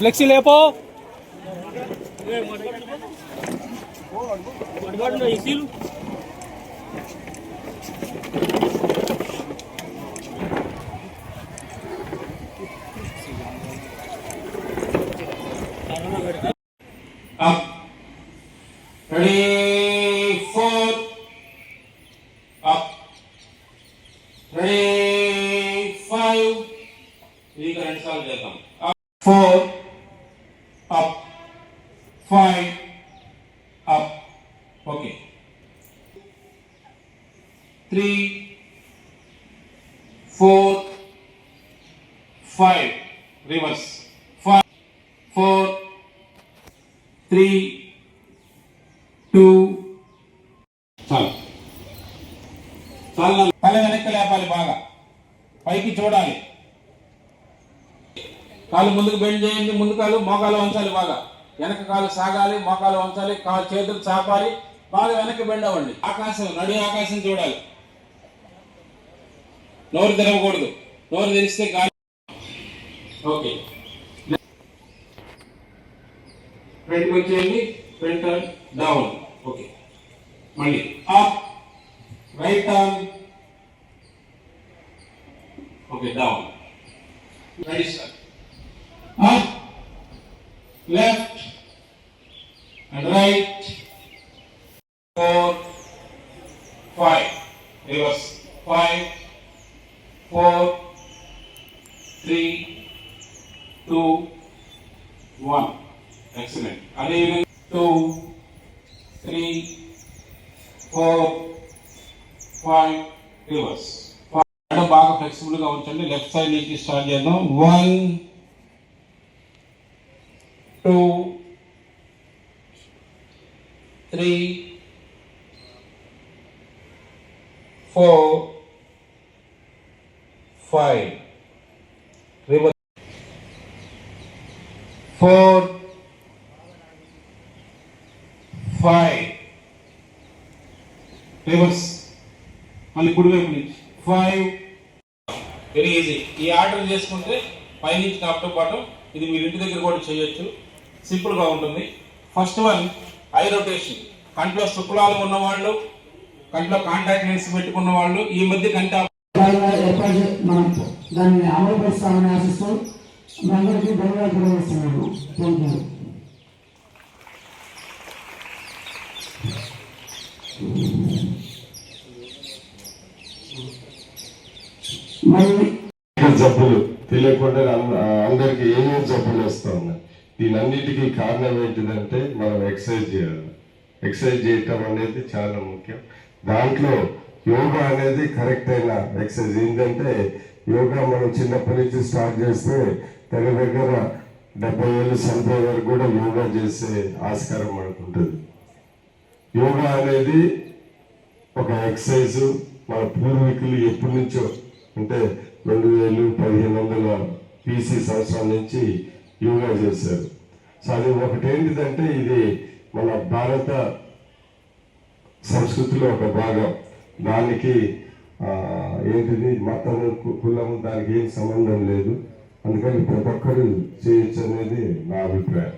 Flexi లేపో Up. Ready, four. Up. Ready, four. Up. Five. Up. Okay. Three. Four. Five. Reverse. Five. Four. Three two చాలు చాలు తల వెనక్కి లేపాలి బాగా పైకి చూడాలి కాలు ముందుకు బెండ్ చేయండి ముందు కాలు మోకాలు వంచాలి బాగా. వెనక కాలు సాగాలి మోకాలు వంచాలి కాలు చేతులు చాపాలి బాగా వెనక్కి బెండ్ అవ్వండి. ఆకాశం నడి ఆకాశం చూడాలి. నోరు తెరవకూడదు. నోరు తెరిస్తే గాలి ఓకే. ఫ్రంట్ వచ్చేయండి ఫ్రంట్ టర్న్ డౌన్ ఓకే. మళ్ళీ up right turn okay down ready sir up left and right four five reverse five four three two one excellent అదే two three four five reverse బాగా ఫ్లెక్సిబుల్గా ఉంచండి. Left side నుంచి start చేద్దాం. One two three four five reverse four five reverse మళ్ళీ కుడివైపు నుంచి. Five very easy ఈ ఆర్డర్ చేసుకుంటే పైనుంచి టాప్ పాటు ఇది మీరు ఇంటి దగ్గర కూడా చేయొచ్చు. సింపుల్గా ఉంటుంది. First one eye rotation. కంట్లో శుక్లాలు ఉన్నవాళ్ళు కంట్లో కాంటాక్ట్ లెన్స్ పెట్టుకున్న వాళ్ళు ఈ మధ్య కంటి మనం దాన్ని అమలు పరుస్తామని ఆశిస్తూ మీ అందరికీ ధన్యవాదాలు తెలియజేస్తున్నాను. థ్యాంక్ యూ మరి ఇంకా జబ్బులు. తెలియకుండా అందరికి ఏమేమి జబ్బులు వస్తా ఉన్నాయి దీనన్నిటికీ కారణం ఏంటిదంటే మనం ఎక్సర్సైజ్ చేయాలి. ఎక్సర్సైజ్ చేయటం అనేది చాలా ముఖ్యం. దాంట్లో యోగా అనేది కరెక్ట్ అయిన ఎక్సర్సైజ్ ఏంటంటే యోగా మనం చిన్నప్పటి నుంచి స్టార్ట్ చేస్తే దగ్గర దగ్గర డెబ్బై ఏళ్ళు చనిపోయే వరకు కూడా యోగా చేసే ఆస్కారం మనకు ఉంటుంది. యోగా అనేది ఒక ఎక్సర్సైజ్ మన పూర్వీకులు ఎప్పటి నుంచో అంటే రెండు వేలు పదిహేను వందల పీసీ సంవత్సరాల నుంచి యోగా చేశారు. సో అది ఒకటి ఏంటిదంటే ఇది మన భారత సంస్కృతిలో ఒక భాగం. దానికి ఏంటిది మతం కులం కులము దానికి ఏం సంబంధం లేదు. అందుకని ప్రతి ఒక్కరు చేయొచ్చు అనేది నా అభిప్రాయం.